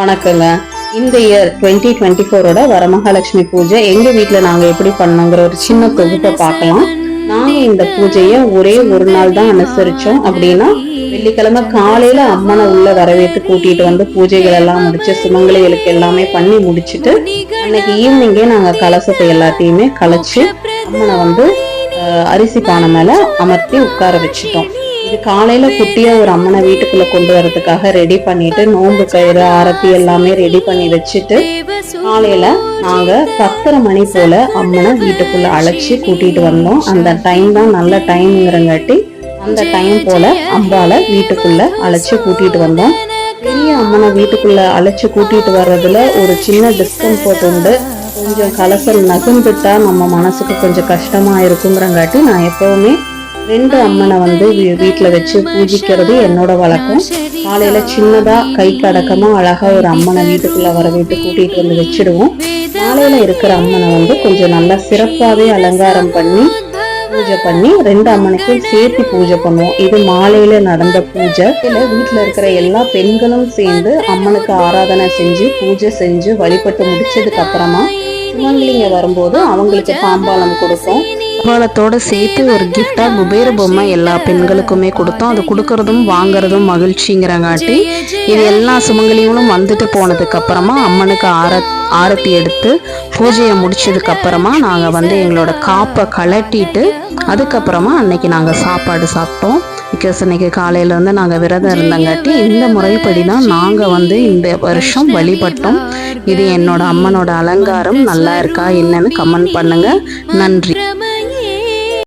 வணக்கங்க. இந்த year twenty twenty ஃபோரோட வரமகாலட்சுமி பூஜை எங்க வீட்டில் நாங்கள் எப்படி பண்ணோங்கிற ஒரு சின்ன தொகுப்பை பார்க்கலாம். நாங்கள் இந்த பூஜையை ஒரே ஒரு நாள் தான் அனுசரிச்சோம். அப்படின்னா வெள்ளிக்கிழமை காலையில அம்மனை உள்ள வரவேற்று கூட்டிட்டு வந்து பூஜைகள் எல்லாம் முடிச்சு சுமங்கலிகளுக்கு எல்லாமே பண்ணி முடிச்சுட்டு அன்னைக்கு ஈவினிங்கே நாங்கள் கலசத்தை எல்லாத்தையுமே கலைச்சு அம்மனை வந்து அரிசி பானை மேல அமர்த்தி உட்கார வச்சுட்டோம். இது காலையில குட்டியா ஒரு அம்மனை வீட்டுக்குள்ள கொண்டு வரதுக்காக ரெடி பண்ணிட்டு நோன்பு கயிறு அரப்பி எல்லாமே ரெடி பண்ணி வச்சுட்டு காலையில நாங்க பத்தரை மணி போல அம்மனை வீட்டுக்குள்ள அழைச்சி கூட்டிட்டு வந்தோம். அந்த டைம் தான் நல்ல டைம்ங்கிறங்காட்டி அந்த டைம் போல அம்பால வீட்டுக்குள்ள அழைச்சி கூட்டிட்டு வந்தோம். பெரிய அம்மனை வீட்டுக்குள்ள அழைச்சி கூட்டிட்டு வர்றதுல ஒரு சின்ன டிஸ்கம்ஃபர்ட் உண்டு. கொஞ்சம் கலசல் நகர்ந்துட்டா நம்ம மனசுக்கு கொஞ்சம் கஷ்டமா இருக்குங்கிறங்காட்டி நான் எப்பவுமே ரெண்டு அம்மனை வந்து வீ- வச்சு பூஜிக்கிறது என்னோட வழக்கம். காலையில் சின்னதாக கை அடக்கமாக அழகாக ஒரு அம்மனை வீட்டுக்குள்ளே வர வீட்டு கூட்டிகிட்டு வந்து வச்சிடுவோம். மாலையில் இருக்கிற அம்மனை வந்து கொஞ்சம் நல்லா சிறப்பாகவே அலங்காரம் பண்ணி பூஜை பண்ணி ரெண்டு அம்மனுக்கும் சேர்த்து பூஜை பண்ணுவோம். இது மாலையில நடந்த பூஜை. இதுல வீட்டுல இருக்கிற எல்லா பெண்களும் சேர்ந்து அம்மனுக்கு ஆராதனை செஞ்சு பூஜை செஞ்சு வழிபட்டு முடிச்சதுக்கு அப்புறமா சுமங்கலிங்க வரும்போது அவங்களுக்கு தாம்பாளம் கொடுப்போம். தாம்பாளத்தோட சேர்த்து ஒரு கிஃப்டா குபேர பொம்மை எல்லா பெண்களுக்குமே கொடுத்தோம். அது கொடுக்கறதும் வாங்குறதும் மகிழ்ச்சிங்கிறங்காட்டி இது எல்லா சுமங்கலிகளும் வந்துட்டு போனதுக்கு அப்புறமா அம்மனுக்கு ஆர ஆரத்தி எடுத்து பூஜையை முடிச்சதுக்கு அப்புறமா நாங்கள் வந்து எங்களோட காப்பை கழட்டிட்டு அதுக்கப்புறமா அன்னைக்கு நாங்கள் சாப்பாடு சாப்பிட்டோம். பிகாஸ் இன்னைக்கு வந்து நாங்கள் விரதம் இருந்தங்காட்டி இந்த முறைப்படி தான் நாங்கள் வந்து இந்த வருஷம் வழிபட்டோம். இது என்னோட அம்மனோட அலங்காரம். நல்லா இருக்கா என்னன்னு கமெண்ட் பண்ணுங்க. நன்றி.